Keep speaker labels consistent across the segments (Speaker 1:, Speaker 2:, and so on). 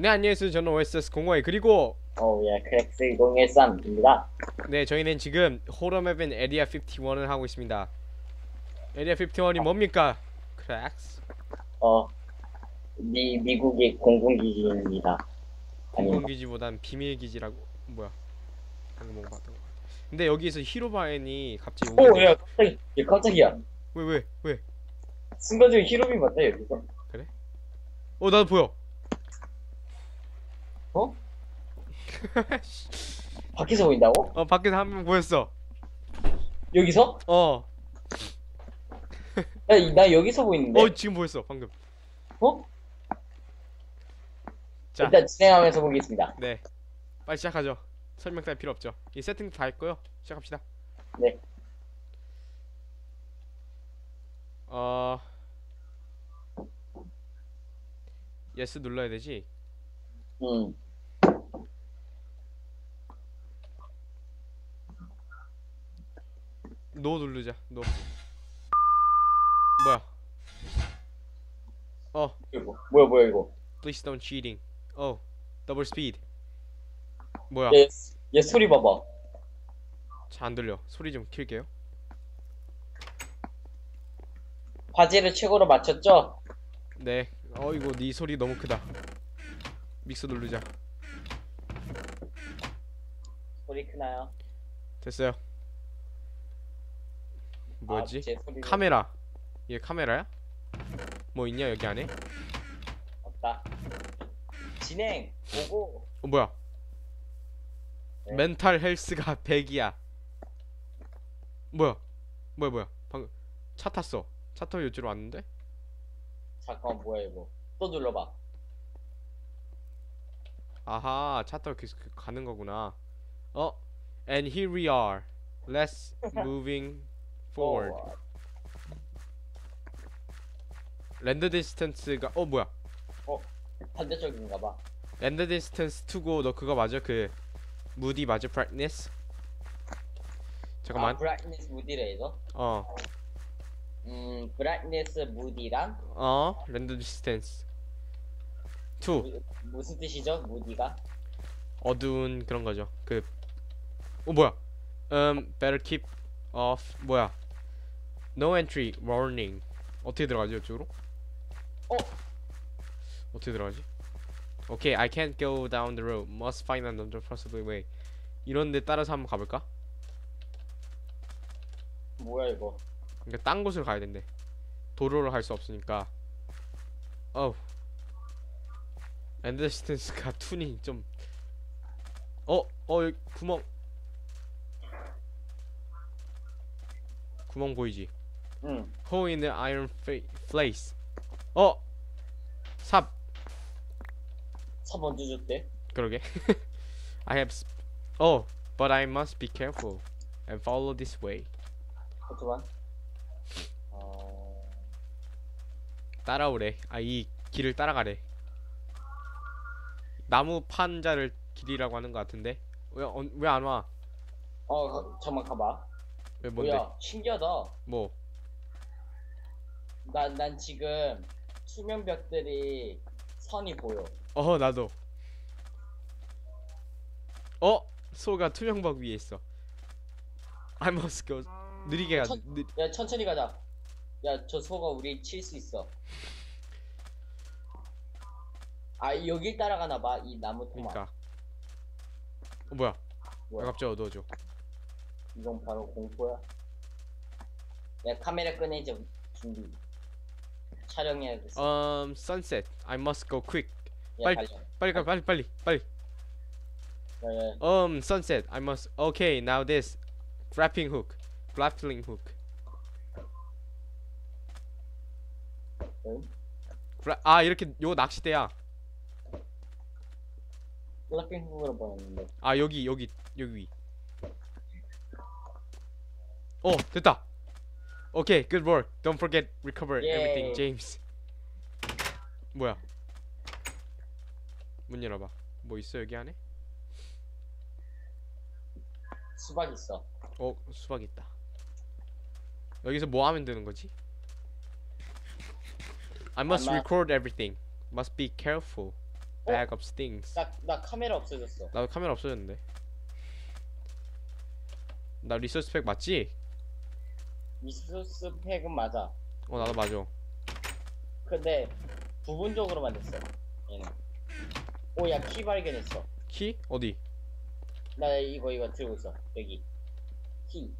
Speaker 1: 네 안녕하세요 저는 OSS 05의 그리고
Speaker 2: 어, 예, 크렉스 2013입니다.
Speaker 1: 네 저희는 지금 호러맵인 에리아 51을 하고 있습니다 에리아 51이 뭡니까? 크랙스
Speaker 2: 어, 미, 미국의 공군기지입니다. 아니,
Speaker 1: 공공기지보단 비밀기지라고 뭐야 방금 뭔가 봤던 것 같아 근데 여기에서 히로바엔이 갑자기
Speaker 2: 오,
Speaker 1: 오게
Speaker 2: 야, 갑자기, 야, 깜짝이야.
Speaker 1: 왜왜 왜?
Speaker 2: 순간적인 히로미 맞다, 여기서.
Speaker 1: 어 나도 보여
Speaker 2: 어? 밖에서 보인다고?
Speaker 1: 어 밖에서 한 명 보였어
Speaker 2: 여기서?
Speaker 1: 어
Speaker 2: 야, 이- 나 여기서 보이는데?
Speaker 1: 어 지금 보였어 방금
Speaker 2: 어?
Speaker 1: 자.
Speaker 2: 일단 진행하면서 보겠습니다.
Speaker 1: 네 빨리 시작하죠 설명 따위 필요 없죠 이 세팅 다 했고요 시작합시다
Speaker 2: 네.
Speaker 1: 어 예스 눌러야 되지
Speaker 2: 음.
Speaker 1: 노 누르자 노. 뭐야? 어.
Speaker 2: 이거 뭐- 뭐야, 뭐야, 이거.
Speaker 1: please don't cheating. 어 더블 스피드 뭐야?
Speaker 2: 얘, 얘 소리 봐봐.
Speaker 1: 잘 안 들려. 소리 좀 킬게요.
Speaker 2: 화질을 최고로 맞췄죠?
Speaker 1: 네. 어이구 네 소리 너무 크다 믹서 누르자
Speaker 2: 소리 크나요?
Speaker 1: 됐어요 뭐였지
Speaker 2: 아,
Speaker 1: 카메라 이게 카메라야? 뭐 있냐 여기 안에?
Speaker 2: 없다. 진행, 보고.
Speaker 1: 어 뭐야
Speaker 2: 네.
Speaker 1: 멘탈 헬스가 100이야 뭐야 뭐야 뭐야 방금 차 탔어 차 타고 이쪽으로 왔는데?
Speaker 2: 잠깐만, 뭐야, 이거. 또 눌러봐.
Speaker 1: 아하 차 타고 계속 그- 가는 거구나. 어 and here we are. Let's moving forward.
Speaker 2: 어,
Speaker 1: 랜드 디스턴스가 어 뭐야?
Speaker 2: 반대쪽인가 봐.
Speaker 1: 랜드 디스턴스 2고 너 그거 맞아? 그 무디 맞아? brightness? 잠깐만.
Speaker 2: 아, 브라이트니스 무디레이더?
Speaker 1: 어.
Speaker 2: 음, 브라이트니스 무디랑
Speaker 1: 어 랜드 디스턴스 2
Speaker 2: 무, 무슨 뜻이죠? 무디가?
Speaker 1: 어두운 그런 거죠. 그 어 뭐야? Um better keep off 뭐야? No entry warning. 어떻게 들어가지 이쪽으로?
Speaker 2: 어?
Speaker 1: 어떻게 들어가지? 오케이 I can't go down the road. Must find another possible way. 이런데 따라서 한번 가볼까?
Speaker 2: 뭐야 이거?
Speaker 1: 그러니까 딴 곳을 가야 된대. 도로를 갈 수 없으니까. 어우 디스턴스가 툰이 좀 어? 어 여기 구멍 구멍 보이지?
Speaker 2: 응.
Speaker 1: Hole in the iron place 어! 삽!
Speaker 2: 삽 언제 줬대?
Speaker 1: 그러게 I have Oh but I must be careful and follow this way
Speaker 2: 잠깐만. 어...
Speaker 1: 따라오래 아 이 길을 따라가래 나무 판자를 길이라고 하는 것 같은데 왜 안 와?
Speaker 2: 어, 가- 잠깐만 가봐.
Speaker 1: 왜 뭔데?
Speaker 2: 뭐야? 신기하다.
Speaker 1: 뭐?
Speaker 2: 난, 난 지금 수면 벽들이 선이 보여.
Speaker 1: 어 나도 어? 소가 투명박 위에 있어 I must go 느리게 가
Speaker 2: 천-
Speaker 1: 느...
Speaker 2: 야, 천천히 가자. 야, 저 소가 우리 칠 수 있어. 아, 여길 따라가나 봐. 이 나무 토막.
Speaker 1: 그니까 어 뭐야 왜
Speaker 2: 뭐야?
Speaker 1: 갑자기 어두워져
Speaker 2: 이건 바로 공포야. 야, 카메라 꺼내자. 준비. 촬영해야겠어.
Speaker 1: um sunset I must go quick
Speaker 2: 야,
Speaker 1: 빨리-
Speaker 2: 달려.
Speaker 1: 빨리 가 빨리 빨리 빨리
Speaker 2: 야, 야,
Speaker 1: um sunset I must okay now this grappling hook grappling hook
Speaker 2: 응?
Speaker 1: 아 이렇게 요 낚싯대야
Speaker 2: 블랙핑 훅으로 보였는데.
Speaker 1: 아 여기 여기 여기 위. 어 됐다. 오케이 good work. Don't forget recover everything,
Speaker 2: 예.
Speaker 1: James. 뭐야? 문 열어봐. 뭐 있어 여기 안에?
Speaker 2: 수박 있어.
Speaker 1: 어 수박 있다. 여기서 뭐 하면 되는 거지? I must record everything. Must be careful. Bag of stings.
Speaker 2: 나, 나 카메라 없어졌어.
Speaker 1: 나도 카메라 없어졌는데. 나 리소스 팩 맞지?
Speaker 2: 미소스 팩은 맞아.
Speaker 1: 어 나도 맞아.
Speaker 2: 근데 부분적으로만 됐어. 얘는. 오, 야, 키 발견했어.
Speaker 1: 키 어디?
Speaker 2: 나 이거 이거 들고 있어. 여기. 키.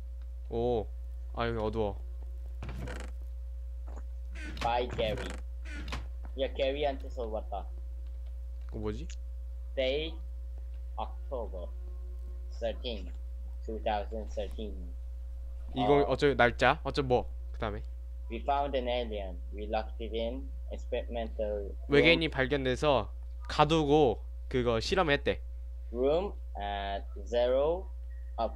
Speaker 1: 오. 아 여기 어두워.
Speaker 2: by Gary. 야, 게리한테서 왔다.
Speaker 1: 그거 뭐지?
Speaker 2: Day October 13, 2013.
Speaker 1: 이거
Speaker 2: 어.
Speaker 1: 어쩌 날짜? 어쩌 뭐? 그다음에
Speaker 2: We found an alien. We locked it in experimental
Speaker 1: 외계인이 발견돼서 가두고 그거 실험했대.
Speaker 2: room, room at 0 아,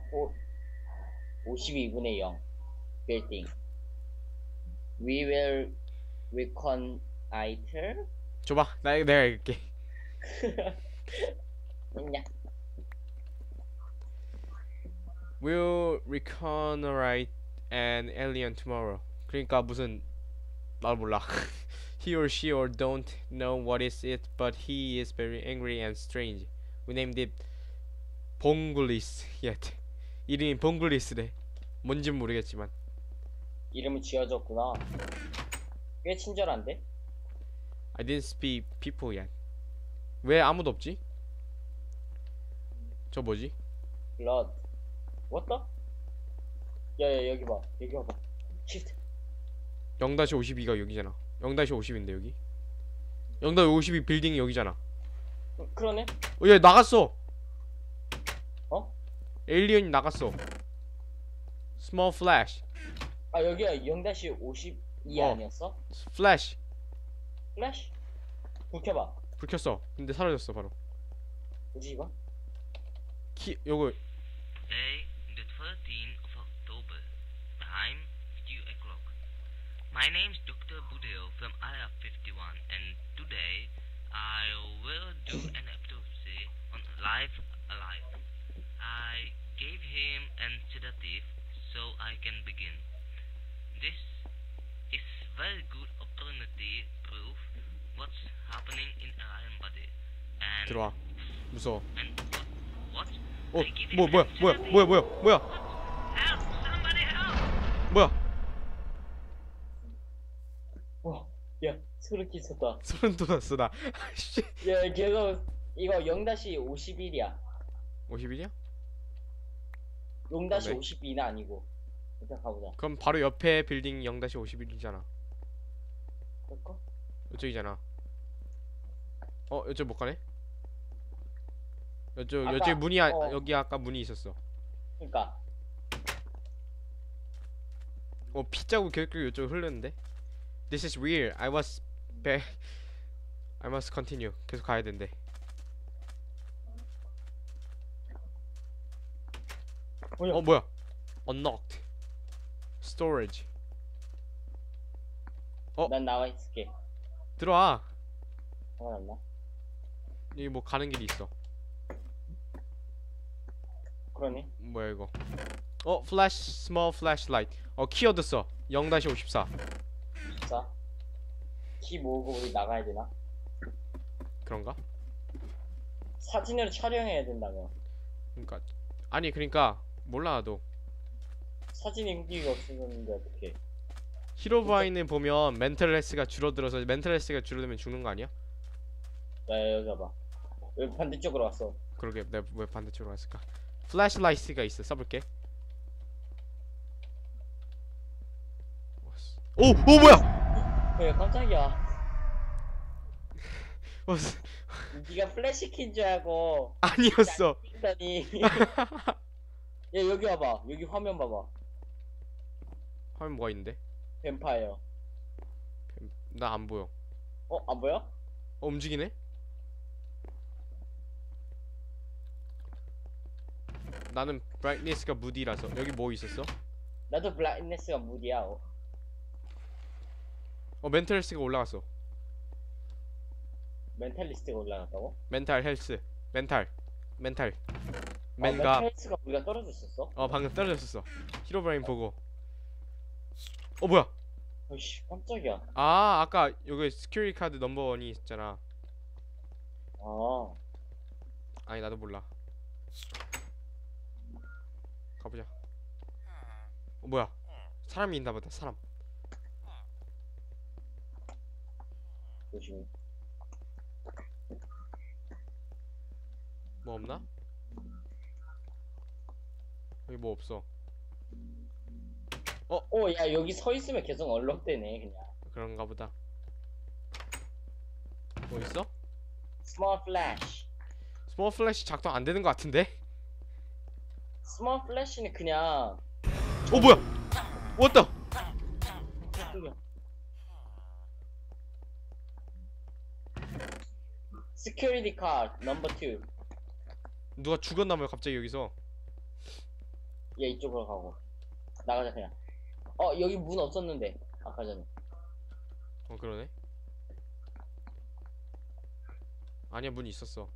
Speaker 2: 52분의 0 building. We will reconnoiter
Speaker 1: 줘봐. 나 내가 읽게.
Speaker 2: 냐
Speaker 1: We'll reconnoite an alien tomorrow. 그러니까 무슨 날 몰라. he or she or don't know what is it, but he is very angry and strange. We named it 봉글리스. yet. 이름이 봉글리스래. 뭔진 모르겠지만.
Speaker 2: 이름을 지어줬구나. 꽤 친절한데?
Speaker 1: I didn't speak people yet. 왜 아무도 없지? 저 뭐지?
Speaker 2: blood. What the? 야야 여기 봐. 여기 봐봐. Shift.
Speaker 1: 0-52가 여기잖아. 0-50인데 여기. 0-52 빌딩이 여기잖아.
Speaker 2: 어, 그러네.
Speaker 1: 어, 얘 나갔어.
Speaker 2: 어?
Speaker 1: 에일리언이 나갔어. Small flash.
Speaker 2: 아 여기가 0-52
Speaker 1: 어.
Speaker 2: 아니었어?
Speaker 1: Flash.
Speaker 2: 플래시? 불 켜봐.
Speaker 1: 불 켰어. 근데 사라졌어 바로.
Speaker 2: 뭐지 이거?
Speaker 1: 키 요거
Speaker 3: Day, the 13th of October. Time, 2 o'clock. My name's Dr. Budeo from Area 51, and today I will do an autopsy on Life Alive. I gave him an sedative so I can begin. This is very good opportunity proof
Speaker 1: 들어와. 무서워. 어, 뭐 뭐야? 뭐야? 뭐야? 뭐야? 뭐야? 뭐야?
Speaker 2: 와, 야 소름 끼쳤다.
Speaker 1: 소름 돋았어 나. 씨.
Speaker 2: 야 계속 이거 0-51이야.
Speaker 1: 50이냐?
Speaker 2: 0-52는 아니고. 일단 가보자.
Speaker 1: 그럼 바로 옆에 빌딩 0-51이잖아.
Speaker 2: 그럴까?
Speaker 1: 이쪽이잖아. 어, 이쪽 못 가네? 이쪽
Speaker 2: 아까-
Speaker 1: 이쪽 문이 아,
Speaker 2: 어.
Speaker 1: 여기 아까 문이 있었어.
Speaker 2: 그러니까
Speaker 1: 어, 피 자국 결국 이쪽 흘렀는데. This is weird. I was back. I must continue. 계속 가야 된대.
Speaker 2: 뭐야?
Speaker 1: 어, 뭐야? Unlocked. Storage. 어?
Speaker 2: 난 나와 있을게.
Speaker 1: 들어와.
Speaker 2: 상관없나?
Speaker 1: 여기 뭐 가는 길이 있어.
Speaker 2: 그러네.
Speaker 1: 뭐야 이거? 어, flash small flashlight. 어, 키 얻었어. 0-54.
Speaker 2: 자, 키 모으고 우리 나가야 되나?
Speaker 1: 그런가?
Speaker 2: 사진으로 촬영해야 된다며.
Speaker 1: 그러니까 아니 그러니까 몰라 나도.
Speaker 2: 사진 인기가 없어졌는데 어떡해.
Speaker 1: 히로바인을 보면 멘탈 헬스가 줄어들어서 멘탈 헬스가 줄어들면 죽는 거 아니야?
Speaker 2: 야 여기 봐봐. 왜 반대쪽으로 왔어?
Speaker 1: 그러게 내가 왜 반대쪽으로 갔을까? 플래시라이트가 있어 써볼게 오! 오 뭐야!
Speaker 2: 왜 깜짝이야.
Speaker 1: 어, 스-
Speaker 2: 네가 플래시 킨 줄 알고
Speaker 1: 아니었어
Speaker 2: 야 여기 와봐. 여기 화면 봐봐.
Speaker 1: 화면 뭐가 있는데?
Speaker 2: 뱀파이어.
Speaker 1: 나 안 보여
Speaker 2: 어? 안 보여?
Speaker 1: 어 움직이네? 나는 브라이트니스가 무디라서 여기 뭐 있었어?
Speaker 2: 나도 블라인드네스가 무디야. 어.
Speaker 1: 어 멘탈 헬스가 올라갔어
Speaker 2: 멘탈리스트가 올라갔다고?
Speaker 1: 멘탈 헬스 멘탈 멘탈
Speaker 2: 아,
Speaker 1: 맨가
Speaker 2: 멘탈리스트가 우리가 떨어졌었어?
Speaker 1: 어 방금 떨어졌었어 히로브라인 보고 어 뭐야
Speaker 2: 어이씨 깜짝이야.
Speaker 1: 아 아까 여기 스큐리 카드 넘버원이 있었잖아
Speaker 2: 아
Speaker 1: 아니 나도 몰라 가보자 어 뭐야 사람이 있나 보다 사람
Speaker 2: 조심.
Speaker 1: 뭐 없나? 여기 뭐 없어
Speaker 2: 오, 야 여기 서 있으면 계속 얼럭대네 그냥.
Speaker 1: 그런가 보다 뭐 있어?
Speaker 2: 스몰 플래시.
Speaker 1: 스몰 플래시 작동 안 되는 것 같은데?
Speaker 2: 스몰 플래시는 그냥
Speaker 1: 어 뭐야? 왔다.
Speaker 2: 스큐리티 카드 넘버 2.
Speaker 1: 누가 죽었나 봐요 갑자기 여기서.
Speaker 2: 얘 이쪽으로 가고. 나가자 그냥. 어 여기 문 없었는데. 아까 전에.
Speaker 1: 어 그러네. 아니야 문이 있었어.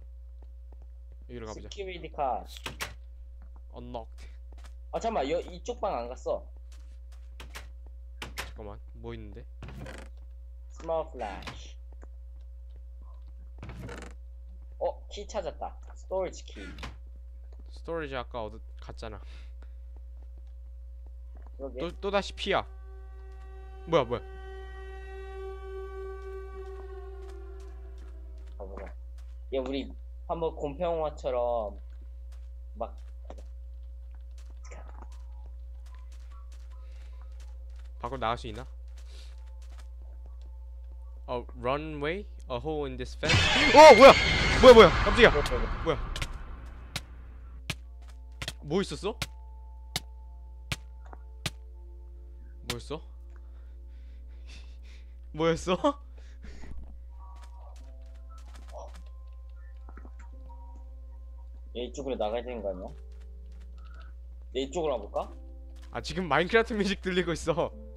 Speaker 1: 여기로 가보자.
Speaker 2: 스큐리티 카드.
Speaker 1: Unlocked
Speaker 2: 아 잠깐만 여, 이쪽 방 안 갔어.
Speaker 1: 잠깐만 뭐 있는데
Speaker 2: 스몰 플래시. 어, 키 찾았다. 스토리지 키.
Speaker 1: 스토리지 아까 얻 갔잖아
Speaker 2: 그러게.
Speaker 1: 또, 또 다시 피야 뭐야 뭐야
Speaker 2: 가보자. 야, 우리 한번 곰평화처럼 막
Speaker 1: 밖으로 나갈 수 있나? 어 runway? A hole in this fence? 어 뭐야 뭐야 뭐야 깜짝이야 뭐 있었어? 뭐였어? 뭐였어?
Speaker 2: 얘 이쪽으로 나가야 되는 거 아니야? 얘 이쪽으로 와볼까?
Speaker 1: 아 지금 마인크래프트 뮤직 들리고 있어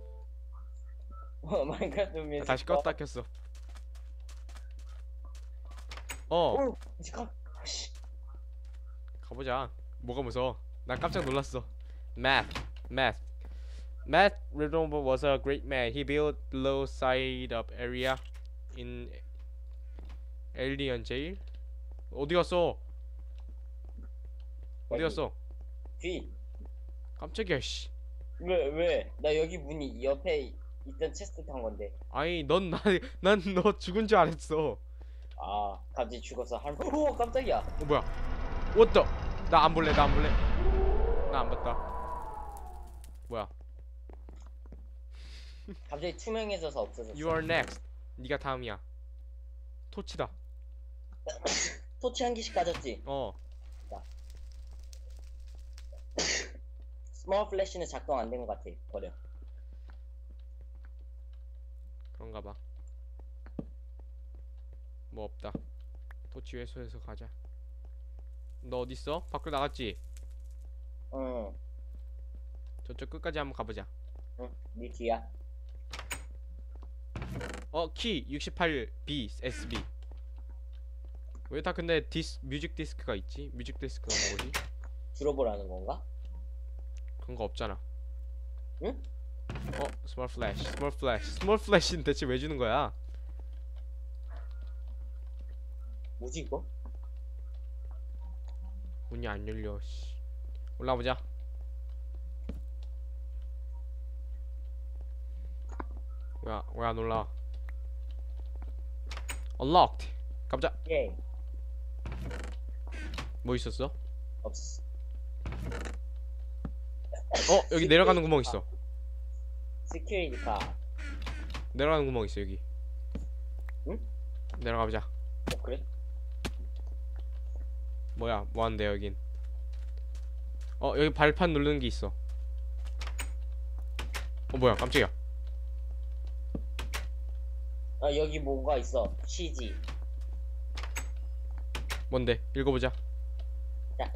Speaker 2: 어, 마인크래프트
Speaker 1: 아,
Speaker 2: 뮤직
Speaker 1: 다시 껐다 켰어 어
Speaker 2: 어, 이제 가. 씨.
Speaker 1: 가보자. 뭐가 무서워? 난 깜짝 놀랐어. Math, math. Matt Redondo was a great man. He built low side up area in alien jail. 어디 갔어? 어디 갔어?
Speaker 2: 뒤.
Speaker 1: 깜짝이야 씨.
Speaker 2: 왜, 왜? 나 여기 문이 옆에 있던 체스트 탄 건데.
Speaker 1: 아니 넌나난 너 죽은 줄 알았어.
Speaker 2: 아, 갑자기 죽어서 할. 오, 깜짝이야.
Speaker 1: 어 뭐야? The? 나안 볼래. 나 안 볼래. 나 안 봤다. 뭐야?
Speaker 2: 갑자기 투명해져서 없어졌어.
Speaker 1: You are next. 네가 다음이야. 토치다.
Speaker 2: 토치 한 개씩 가졌지.
Speaker 1: 어.
Speaker 2: 스몰 플래시는 작동 안 된 것 같아. 버려.
Speaker 1: 그런가 봐. 뭐 없다. 토치 회수해서 가자. 너 어디 있어? 밖으로 나갔지?
Speaker 2: 응,
Speaker 1: 저쪽 끝까지 한번 가보자.
Speaker 2: 응, 네 뒤야.
Speaker 1: 어, 키 68B SB. 왜 다 근데 디스 뮤직 디스크가 있지? 뮤직 디스크가 뭐지?
Speaker 2: 들어보라는 건가?
Speaker 1: 그런 거 없잖아.
Speaker 2: 응?
Speaker 1: 어, 스몰 플래시. 스몰 플래시. 스몰 플래시는 대체 왜 주는 거야?
Speaker 2: 뭐지 이거?
Speaker 1: 문이 안 열려. 씨. 올라가 보자. 왜야 왜 안 올라? Unlocked. 가보자.
Speaker 2: 예,
Speaker 1: 뭐 있었어?
Speaker 2: 없어.
Speaker 1: 어 여기 내려가는 구멍 있어.
Speaker 2: 카.
Speaker 1: 내려가는 구멍 있어 여기.
Speaker 2: 응?
Speaker 1: 내려가 보자.
Speaker 2: 어 그래?
Speaker 1: 뭐야 뭐 하는데 여긴? 어 여기 발판 누르는 게 있어. 어 뭐야 깜짝이야.
Speaker 2: 아 여기 뭐가 있어. CG.
Speaker 1: 뭔데? 읽어보자.
Speaker 2: 자.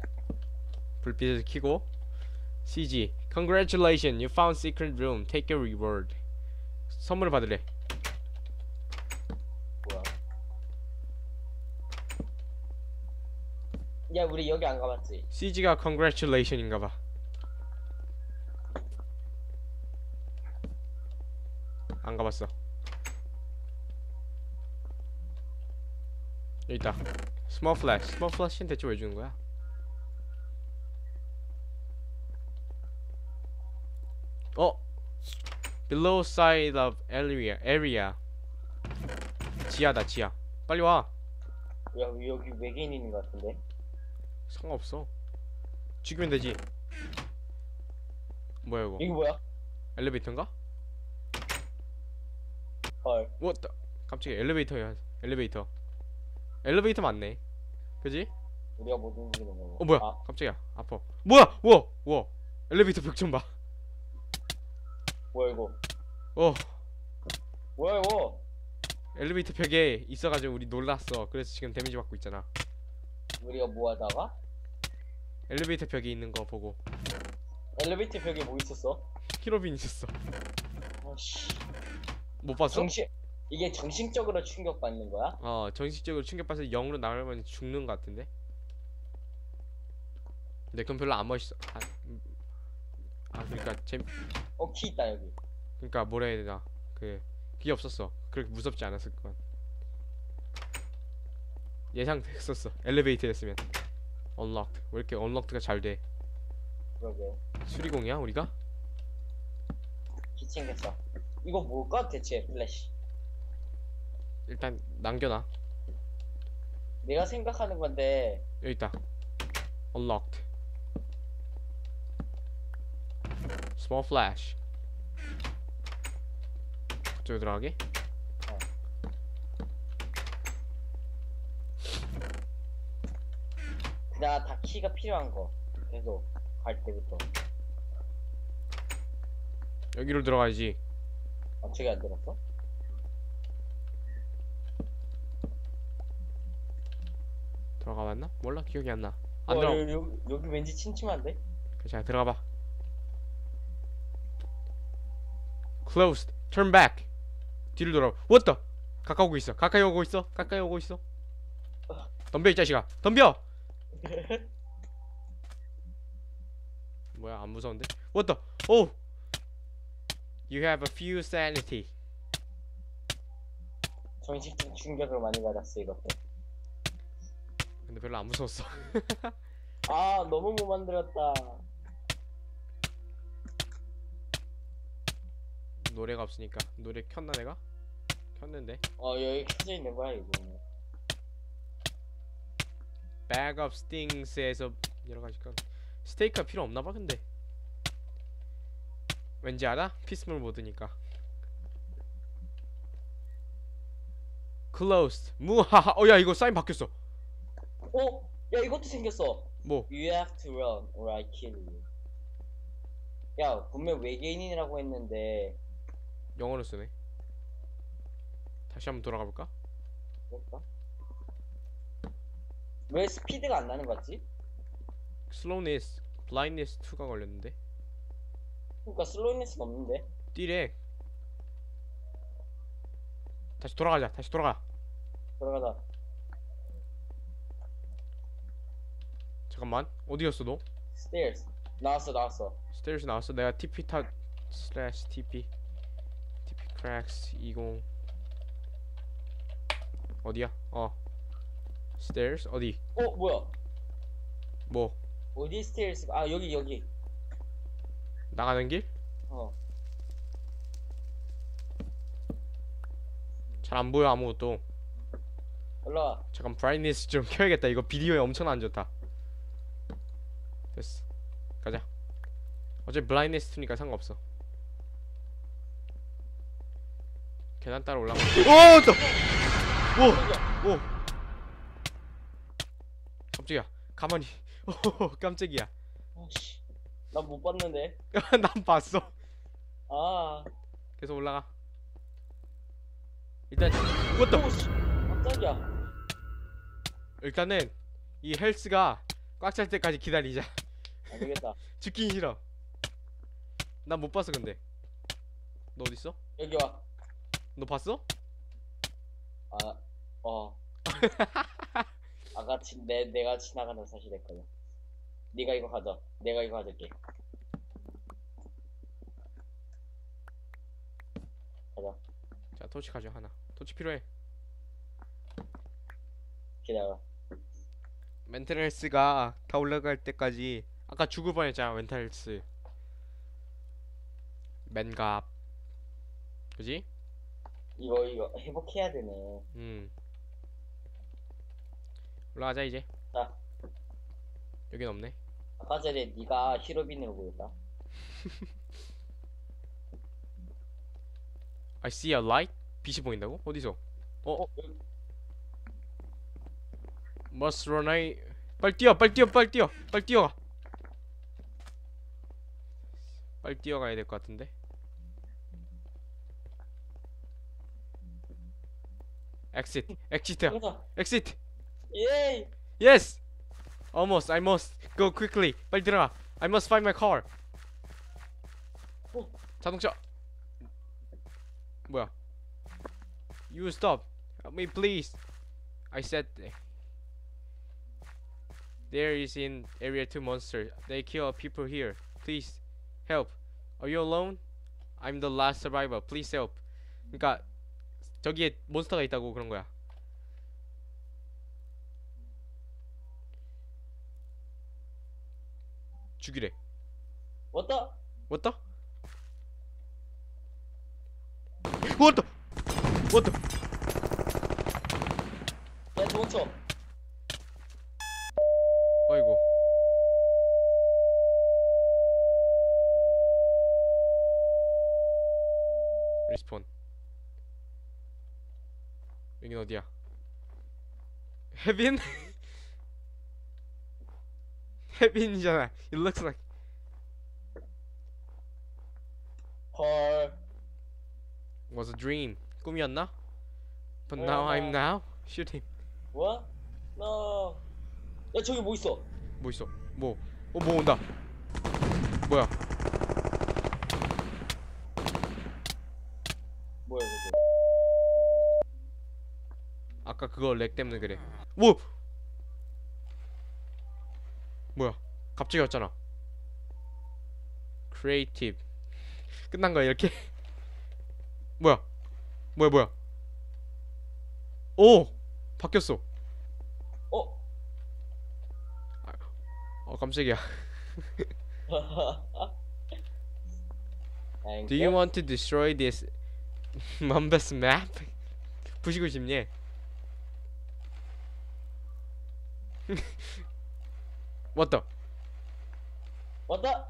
Speaker 1: 불빛을 켜고 CG. Congratulations, you found secret room. Take your reward. 선물을 받으래.
Speaker 2: 뭐야? 야 우리 여기 안 가봤지?
Speaker 1: CG가 congratulation인가 봐. 안 가봤어. 여기 있다 스몰 플래시 스몰 플래시는 대체 왜 주는 거야? 어? Below side of area area. 지하다 지하. 빨리 와.
Speaker 2: 여기 여기 외계인 있는 것 같은데.
Speaker 1: 상관없어. 죽이면 되지. 뭐야 이거?
Speaker 2: 여기 뭐야?
Speaker 1: 엘리베이터인가?
Speaker 2: 헐.
Speaker 1: what 깜짝이야 엘리베이터야. 엘리베이터. 엘리베이터 맞네. 그지?
Speaker 2: 우리가 못 움직이는 거.
Speaker 1: 어 뭐야?
Speaker 2: 아,
Speaker 1: 깜짝이야. 아파. 뭐야? 우와! 우와! 엘리베이터 벽 좀봐
Speaker 2: 뭐야 이거?
Speaker 1: 어
Speaker 2: 뭐야 이거?
Speaker 1: 엘리베이터 벽에 있어가지고 우리 놀랐어 그래서 지금 데미지 받고 있잖아
Speaker 2: 우리가 뭐 하다가
Speaker 1: 엘리베이터 벽에 있는 거 보고
Speaker 2: 엘리베이터 벽에 뭐 있었어?
Speaker 1: 히로빈 있었어
Speaker 2: 아씨.
Speaker 1: 못 봤어?
Speaker 2: 정신 이게 정신적으로 충격 받는 거야?
Speaker 1: 어 정식적으로 충격받아서 0으로 나가면 죽는 거 같은데 근데 그건 별로 안 멋있어 아, 음, 아 그러니까 재
Speaker 2: 어 키 있다 여기.
Speaker 1: 그러니까 뭐라 해야 되나 그 그게 없었어 그렇게 무섭지 않았을 건 예상됐었어 엘리베이터였으면 unlocked 왜 이렇게 unlocked가 잘돼
Speaker 2: 그러게.
Speaker 1: 수리공이야 우리가?
Speaker 2: 키 챙겼어. 이거 뭘까 대체 플래시?
Speaker 1: 일단 남겨놔
Speaker 2: 내가 생각하는 건데
Speaker 1: 여기 있다 unlocked small flash 저기 들어가게?
Speaker 2: 그냥 다 키가 필요한 거. 계속 갈 때부터.
Speaker 1: 여기로 들어가야지
Speaker 2: 아 저기 안 들었어?
Speaker 1: 들어가 봤나? 몰라 기억이 안나
Speaker 2: 어,
Speaker 1: 안 들어
Speaker 2: 여기, 여기, 여기 왠지 침침한데?
Speaker 1: 자 들어가봐 closed. Turn back. 뒤를 돌아 what the? 가까이 오고 있어. 가까이 오고 있어? 가까이 오고 있어? 덤벼 이 자식아. 덤벼! 뭐야 안 무서운데? What the? Oh! You have a few sanity.
Speaker 2: 정신적 충격을 많이 받았어 이것도.
Speaker 1: 근데 별로 안 무서웠어.
Speaker 2: 아 너무 못 만들었다.
Speaker 1: 노래가 없으니까 노래 켰나 내가 켰는데
Speaker 2: 어 여기 켜져 있는 거야 이거.
Speaker 1: bag of stings에서 여러 가지 건 스테이크가 필요 없나 봐 근데 왠지 알아? 피스몰 모드니까 closed 무하하 어야 이거 사인 바뀌었어
Speaker 2: 어? 야 이것도 생겼어.
Speaker 1: 뭐
Speaker 2: You have to run or I kill you. 야 분명 외계인이라고 했는데
Speaker 1: 영어로 쓰네 다시 한번 돌아가 볼까?
Speaker 2: 뭘까? 왜 스피드가 안 나는 거 같지?
Speaker 1: slowness blindness 2가 걸렸는데
Speaker 2: 그러니까 슬로우니스가 없는데.
Speaker 1: 뛰래 다시 돌아가자 다시 돌아가
Speaker 2: 들어가자.
Speaker 1: 잠깐만 어디였어 너?
Speaker 2: Stairs. 나왔어 나왔어.
Speaker 1: 스테이스 나왔어 내가 TP 타 슬래시 TP cracks 20 어디야? 어 stairs 어디?
Speaker 2: 어 뭐야?
Speaker 1: 뭐
Speaker 2: 어디 stairs? 아 여기 여기.
Speaker 1: 나가는 길?
Speaker 2: 어.
Speaker 1: 잘 안 보여 아무것도
Speaker 2: 올라와.
Speaker 1: 잠깐 브라이트니스 좀 켜야겠다 이거 비디오에 엄청 안 좋다 됐어 가자 어차피 블라인드니스 2니까 상관없어 계단 따라 올라가 오! 또! 오! 오! 깜짝이야 가만히 오 깜짝이야
Speaker 2: 아씨. 난 못 봤는데.
Speaker 1: 난 봤어
Speaker 2: 아.
Speaker 1: 계속 올라가 일단
Speaker 2: 오씨. 깜짝이야.
Speaker 1: 일단은 이 헬스가 꽉 찰 때까지 기다리자
Speaker 2: 안 되겠다.
Speaker 1: 죽긴 싫어 난 못 봤어 근데 너 어딨어?
Speaker 2: 여기 와.
Speaker 1: 너 봤어?
Speaker 2: 아. 어. 아까 지, 내 내가 지나가는 사실 했거든. 네가 이거 가져. 내가 이거 가질게. 가자.
Speaker 1: 자 토치 가져 하나 토치 필요해
Speaker 2: 기다려.
Speaker 1: 멘탈 헬스가 다 올라갈 때까지 아까 죽을 뻔했잖아 멘탈 헬스 맨갑 그지?
Speaker 2: 이거 이거 회복해야 되네.
Speaker 1: 음 올라가자 이제
Speaker 2: 자.
Speaker 1: 여긴 없네
Speaker 2: 아까 전에 네가 히로빈으로 보였다.
Speaker 1: I see a light 빛이 보인다고? 어디서?
Speaker 2: 어?
Speaker 1: Must run I 빨리 뛰어 빨리 뛰어 빨리 뛰어 빨리 뛰어가 빨리 뛰어가야 될 것 같은데 exit exit야
Speaker 2: 여기서
Speaker 1: exit
Speaker 2: 예이.
Speaker 1: yes almost I must go quickly 빨리 들어가 I must find my car
Speaker 2: 어.
Speaker 1: 자동차 뭐야 you stop help me please I said there is in area 2 monster they kill people here please help are you alone I'm the last survivor please help 그러니까 저기에 몬스터가 있다고 그런 거야 죽이래
Speaker 2: 왔다.
Speaker 1: The? What the?
Speaker 2: 야 도망쳐.
Speaker 1: 아이고. 리스폰. 여긴 어디야? 헤빈? 헤빈이잖아. It looks like.
Speaker 2: 헐.
Speaker 1: was a dream. 꿈이었나? But
Speaker 2: 어,
Speaker 1: now I'm
Speaker 2: 나-
Speaker 1: now shooting.
Speaker 2: 뭐야? 너. 야 저기 뭐 있어?
Speaker 1: 뭐 있어? 뭐? 어, 뭐 온다. 뭐야
Speaker 2: 그거?
Speaker 1: 아까 그거 렉 때문에 그래. 뭐? 뭐야? 갑자기 왔잖아. Creative. 끝난 거야 이렇게? 뭐야? 뭐야 뭐야? 오! 바뀌었어.
Speaker 2: 어?
Speaker 1: 어 깜짝이야. Do you want to destroy this Mambas map? 부시고 싶니? What the?
Speaker 2: 왔다.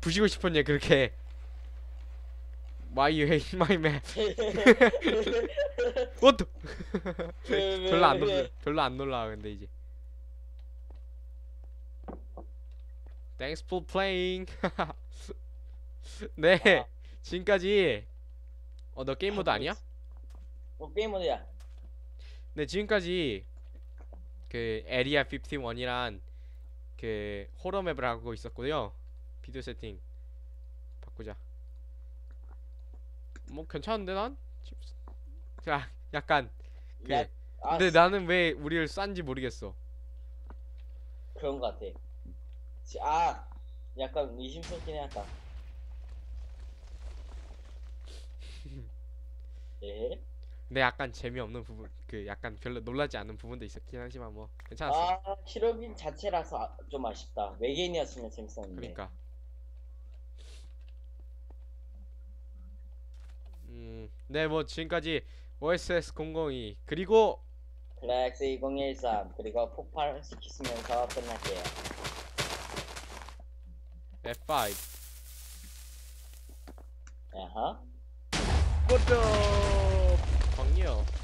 Speaker 1: 부시고 싶었냐 그렇게? Why you hate my map? What the? 별로 안 놀, 별로 안 놀라 근데 이제. Thanks for playing. 네, 지금까지 어 너 게임 모드 아니야?
Speaker 2: 뭐 게임 모드야.
Speaker 1: 네, 지금까지 그 에리아 51이란 그 호러 맵을 하고 있었고요. 비디오 세팅 바꾸자. 뭐 괜찮은데 난? 자, 약간 그
Speaker 2: 야, 아,
Speaker 1: 근데 나는 왜 우리를 싼지 모르겠어.
Speaker 2: 그런 것 같아. 지- 아, 약간 의심스럽긴 해 아까. 예?
Speaker 1: 근데 약간 재미없는 부분, 그 약간 별로 놀라지 않는 부분도 있었긴 하지만 뭐 괜찮았어.
Speaker 2: 아, 히로빈 자체라서 아- 좀 아쉽다. 외계인이었으면 재밌었는데.
Speaker 1: 그러니까. 음, 네, 뭐 지금까지 OSS 002 그리고
Speaker 2: 클렉스 2013 그리고 폭발시키면서 끝날게요.
Speaker 1: F5.
Speaker 2: 야하.
Speaker 1: What the? kill.